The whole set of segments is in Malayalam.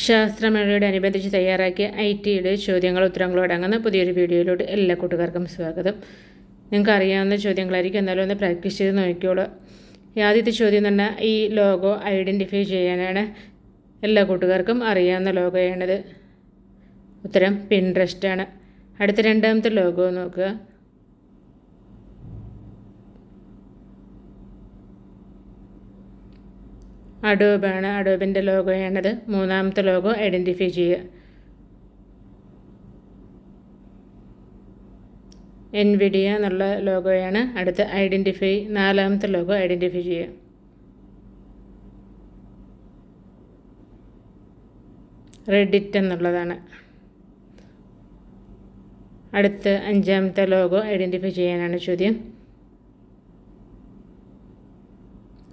ശാസ്ത്രമേളയോട് അനുബന്ധിച്ച് തയ്യാറാക്കിയ ഐ ടിയുടെ ചോദ്യങ്ങൾ ഉത്തരങ്ങളും അടങ്ങുന്ന പുതിയൊരു വീഡിയോയിലോട്ട് എല്ലാ കൂട്ടുകാർക്കും സ്വാഗതം. നിങ്ങൾക്ക് അറിയാവുന്ന ചോദ്യങ്ങളായിരിക്കും. എന്നാലും ഒന്ന് പ്രാക്ടീസ് ചെയ്ത് നോക്കിയോളൂ ആദ്യത്തെ ചോദ്യം പറഞ്ഞാൽ ഈ ലോഗോ ഐഡന്റിഫൈ ചെയ്യാനാണ് എല്ലാ കൂട്ടുകാർക്കും അറിയാവുന്ന ലോഗോയാണിത്. ഉത്തരം പിൻട്രസ്റ്റാണ് അടുത്ത രണ്ടാമത്തെ ലോഗോ നോക്കുക. അഡോബാണ് അഡോബിന്റെ ലോഗോയാണത് മൂന്നാമത്തെ ലോഗോ ഐഡന്റിഫൈ ചെയ്യുക. എൻവിഡിയ എന്നുള്ള ലോഗോയാണ്. അടുത്ത ഐഡന്റിഫൈ നാലാമത്തെ ലോഗോ ഐഡന്റിഫൈ ചെയ്യുക. റെഡിറ്റ് എന്നുള്ളതാണ്. അടുത്ത അഞ്ചാമത്തെ ലോഗോ ഐഡന്റിഫൈ ചെയ്യാനാണ് ചോദ്യം.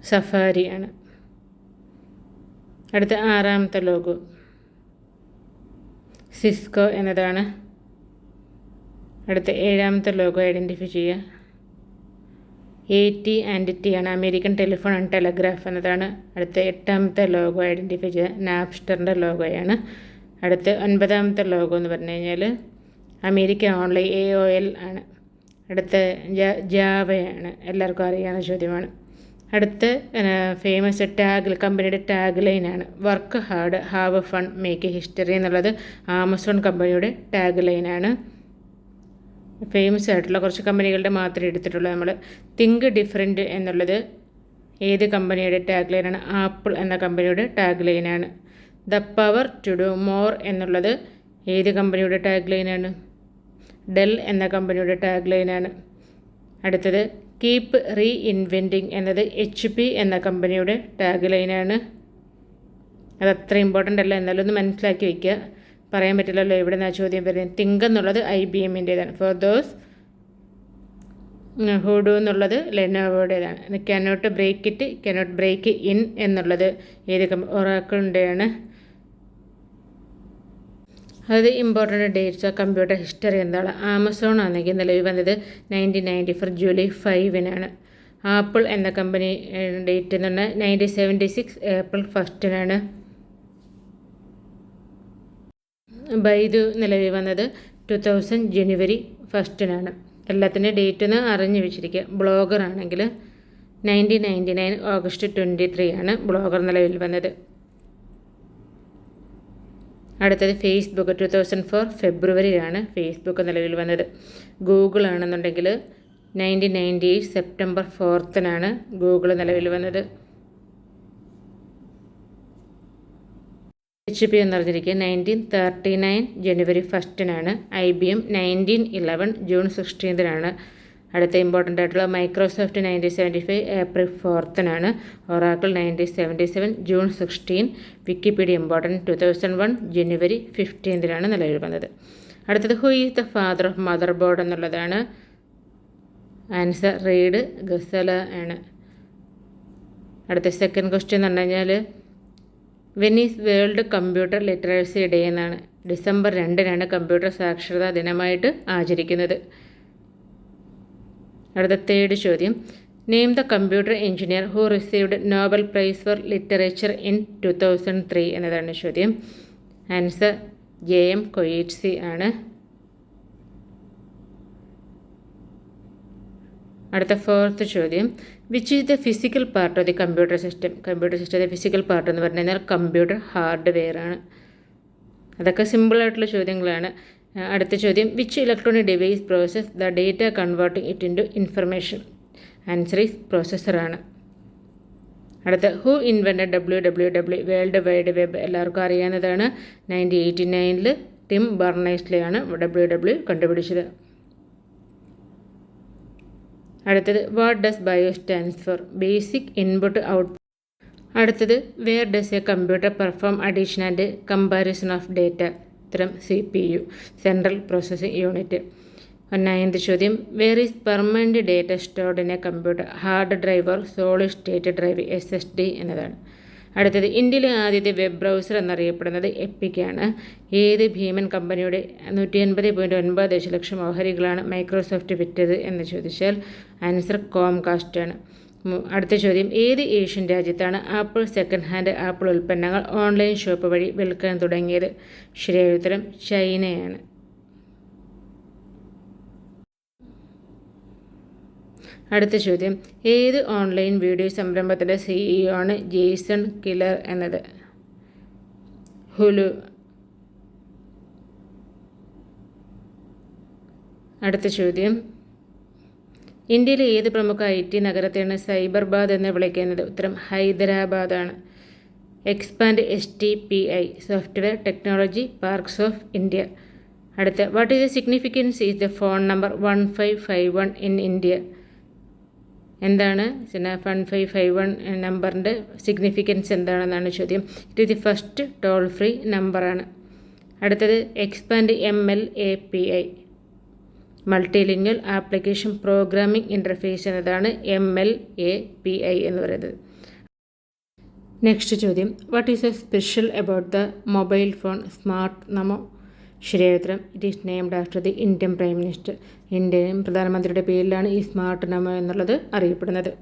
സഫാരിയാണ് അടുത്ത ആറാമത്തെ ലോഗോ സിസ്കോ എന്നതാണ്. അടുത്ത ഏഴാമത്തെ ലോഗോ ഐഡന്റിഫൈ ചെയ്യുക. എ ടി ആൻഡ് ടി ആണ് അമേരിക്കൻ ടെലിഫോൺ ആൻഡ് ടെലഗ്രാഫ് എന്നതാണ്. അടുത്ത എട്ടാമത്തെ ലോഗോ ഐഡന്റിഫൈ ചെയ്യുക. നാപ്സ്റ്ററിന്റെ ലോഗോയാണ് അടുത്ത ഒൻപതാമത്തെ ലോഗോ എന്ന് പറഞ്ഞു കഴിഞ്ഞാൽ America online A O L ആണ്. അടുത്ത ജാവയാണ്. എല്ലാവർക്കും അറിയാവുന്ന ചോദ്യമാണ്. അടുത്ത ഫേമസ് ടാഗ് കമ്പനിയുടെ ടാഗ് ലൈനാണ് work hard have fun make history എന്നുള്ളത് ആമസോൺ കമ്പനിയുടെ ടാഗ് ലൈനാണ് ഫേമസ് ആയിട്ടുള്ള കുറച്ച് കമ്പനികളുടെ മാത്രമേ എടുത്തിട്ടുള്ളൂ നമ്മൾ തിങ്ക് ഡിഫറെന്റ് എന്നുള്ളത് ഏത് കമ്പനിയുടെ ടാഗ് ലൈനാണ് ആപ്പിൾ എന്ന കമ്പനിയുടെ ടാഗ് ലൈനാണ് the power to do more എന്നുള്ളത് ഏത് കമ്പനിയുടെ ടാഗ് ലൈനാണ് ഡെൽ എന്ന കമ്പനിയുടെ ടാഗ് ലൈനാണ് അടുത്തത് കീപ്പ് റീ ഇൻവെന്റിംഗ് എന്നത് എച്ച് പി എന്ന കമ്പനിയുടെ ടാഗ് ലൈനാണ് അത് അത്ര ഇമ്പോർട്ടന്റ് അല്ല. എന്നാലും ഒന്ന് മനസ്സിലാക്കി വയ്ക്കുക പറയാൻ പറ്റില്ലല്ലോ എവിടെ നിന്നാണ് ചോദ്യം വരുന്നത്. തിങ്ക് എന്നുള്ളത് ഐ ബി എമ്മിന്റേതാണ് ഫോർ ദോസ് ഹൂഡു എന്നുള്ളത് ലെനോവോടേതാണ് cannot break it cannot break in എന്നുള്ളത് ഏത് കമ്പ അത് important dates of computer history എന്താണ്? ആമസോൺ ആണെങ്കിൽ നിലവിൽ വന്നത് നയന്റീൻ നയന്റി ഫോർ ജൂലൈ ഫൈവിനാണ് ആപ്പിൾ എന്ന കമ്പനി ഡേറ്റ് എന്ന് പറഞ്ഞാൽ നയന്റീൻ സെവന്റി സിക്സ് ഏപ്രിൽ ഫസ്റ്റിനാണ് ബൈദു നിലവിൽ വന്നത് ടു തൗസൻഡ് ജനുവരി ഫസ്റ്റിനാണ് എല്ലാത്തിന്റെ ഡേറ്റ് ഒന്ന് അറിഞ്ഞു വെച്ചിരിക്കുക. ബ്ലോഗർ ആണെങ്കിൽ nineteen ninety nine August twenty three ആണ് ബ്ലോഗർ നിലവിൽ വന്നത്. അടുത്തത് ഫേസ്ബുക്ക് ടു തൗസൻഡ് ഫോർ ഫെബ്രുവരിയിലാണ് ഫേസ്ബുക്ക് നിലവിൽ വന്നത്. ഗൂഗിൾ ആണെന്നുണ്ടെങ്കിൽ നയന്റീൻ നയന്റി എയ്റ്റ് സെപ്റ്റംബർ ഫോർത്തിനാണ് ഗൂഗിൾ നിലവിൽ വന്നത്. എച്ച് പി എന്ന് പറഞ്ഞിരിക്കുക nineteen thirty nine January ഫസ്റ്റിനാണ് I B M nineteen eleven June സിക്സ്റ്റീൻത്തിനാണ് അടുത്ത ഇമ്പോർട്ടന്റ് ആയിട്ടുള്ള Microsoft nineteen seventy five April ഫോർത്തിനാണ് Oracle nineteen seventy seven June sixteen Wikipedia important two thousand one January ഫിഫ്റ്റീൻത്തിനാണ് നിലവിൽ വന്നത് അടുത്തത് who is the father of motherboard എന്നുള്ളതാണ്. ആൻസർ റീഡ് ഗസല ആണ്. അടുത്ത സെക്കൻഡ് ക്വസ്റ്റ്യൻ എന്ന് പറഞ്ഞു കഴിഞ്ഞാൽ Venice world computer literacy day എന്നാണ്. ഡിസംബർ രണ്ടിനാണ് കമ്പ്യൂട്ടർ സാക്ഷരതാ ദിനമായിട്ട് ആചരിക്കുന്നത്. അടുത്ത തേർഡ് ചോദ്യം. Name the computer engineer who received Nobel prize for literature in two thousand three എന്നതാണ് ചോദ്യം. ആൻസർ ജെ എം കൊയ്റ്റ്സി ആണ്. അടുത്ത ഫോർത്ത് ചോദ്യം. Which is the physical part of the computer system computer സിസ്റ്റത്തെ ഫിസിക്കൽ പാർട്ട് എന്ന് പറഞ്ഞു കഴിഞ്ഞാൽ കമ്പ്യൂട്ടർ ഹാർഡ്വെയർ ആണ്. അതൊക്കെ സിമ്പിളായിട്ടുള്ള ചോദ്യങ്ങളാണ്. അടുത്ത ചോദ്യം. Which electronic device process the data converting it into information answer is പ്രോസസ്സറാണ് അടുത്ത who invented W W W world wide web എല്ലാവർക്കും അറിയാവുന്നതാണ്. നയന്റീൻ എയ്റ്റി നയനിൽ ടിം ബർണേസ്ലെയാണ് ഡബ്ല്യു ഡബ്ല്യു കണ്ടുപിടിച്ചത്. അടുത്തത് what does bio stands for basic input out അടുത്തത് where does a computer perform addition and comparison of data ഉത്തരം C P U central processing unit. ഒന്നാമത് ചോദ്യം where is permanent data stored in a computer hard drive or solid state drive S S D എന്നതാണ്. അടുത്തത് ഇന്ത്യയിലെ ആദ്യത്തെ വെബ് ബ്രൗസർ എന്നറിയപ്പെടുന്നത് എപ്പിക്കാണ് ഏത് ഭീമൻ കമ്പനിയുടെ നൂറ്റി എൺപത് പോയിന്റ് ഒൻപത് ദശലക്ഷം ഓഹരികളാണ് മൈക്രോസോഫ്റ്റ് വിറ്റത് എന്ന് ചോദിച്ചാൽ ആൻസർ കോംകാസ്റ്റാണ് മു- അടുത്ത ചോദ്യം. ഏത് ഏഷ്യൻ രാജ്യത്താണ് ആപ്പിൾ സെക്കൻഡ് ഹാൻഡ് ആപ്പിൾ ഉൽപ്പന്നങ്ങൾ ഓൺലൈൻ ഷോപ്പ് വഴി വിൽക്കാൻ തുടങ്ങിയത്? ശരിയായ ഉത്തരം ചൈനയാണ്. അടുത്ത ചോദ്യം. ഏത് ഓൺലൈൻ വീഡിയോ സംരംഭത്തിന്റെ സിഇഒ ആണ് ജെയ്സൺ കിലർ എന്നത്? ഹുലു. അടുത്ത ചോദ്യം. ഇന്ത്യയിലെ ഏത് പ്രമുഖ ഐ ടി നഗരത്തെയാണ് സൈബർബാദ് എന്ന് വിളിക്കുന്നത്? ഉത്തരം ഹൈദരാബാദാണ്. Expand S T P I software technology parks of India. അടുത്ത what is the significance is the phone number one five five one in India എന്താണ്? വൺ ഫൈവ് ഫൈവ് വൺ നമ്പറിന്റെ സിഗ്നിഫിക്കൻസ് എന്താണെന്നാണ് ചോദ്യം. ഇത് ദി ഫസ്റ്റ് ടോൾ ഫ്രീ നമ്പറാണ് അടുത്തത് expand M L A P I. Multilingual application programming interface എന്നതാണ് M L A P I എന്ന് പറയുന്നത്. നെക്സ്റ്റ് ചോദ്യം. What is a special about the mobile phone smart NaMo? ശരിയായ it is named after the Indian prime minister Indian പ്രധാനമന്ത്രിയുടെ പേരിലാണ് ഈ സ്മാർട്ട് നമോ എന്നുള്ളത് അറിയപ്പെടുന്നത്.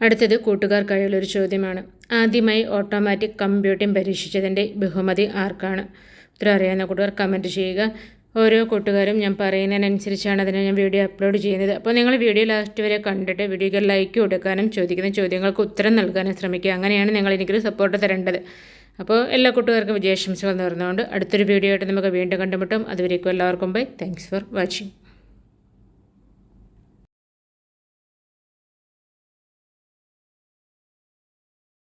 അടുത്തത് കൂട്ടുകാർക്കായുള്ള ഒരു ചോദ്യമാണ്. ആദ്യമായി ഓട്ടോമാറ്റിക് കമ്പ്യൂട്ടിംഗ് പരീക്ഷിച്ചതിന്റെ ബഹുമതി ആർക്കാണ്? ഉത്തരം അറിയാവുന്ന കൂട്ടുകാർ കമന്റ് ചെയ്യുക. ഓരോ കൂട്ടുകാരും ഞാൻ പറയുന്നതിനനുസരിച്ചാണ് അതിനെ ഞാൻ വീഡിയോ അപ്ലോഡ് ചെയ്യുന്നത്. അപ്പോൾ നിങ്ങൾ വീഡിയോ ലാസ്റ്റ് വരെ കണ്ടിട്ട് വീഡിയോക്ക് ലൈക്ക് കൊടുക്കാനും ചോദിക്കുന്ന ചോദ്യങ്ങൾക്ക് ഉത്തരം നൽകാനും ശ്രമിക്കുക. അങ്ങനെയാണ് നിങ്ങൾ എനിക്കൊരു സപ്പോർട്ട് തരേണ്ടത്. അപ്പോൾ എല്ലാ കൂട്ടുകാർക്കും വിജയാശംസകൾ നേർന്നുകൊണ്ട് അടുത്തൊരു വീഡിയോ ആയിട്ട് നമുക്ക് വീണ്ടും കണ്ടുമുട്ടും. അതുവരേക്കും എല്ലാവർക്കും ബൈ താങ്ക്സ് ഫോർ വാച്ചിങ്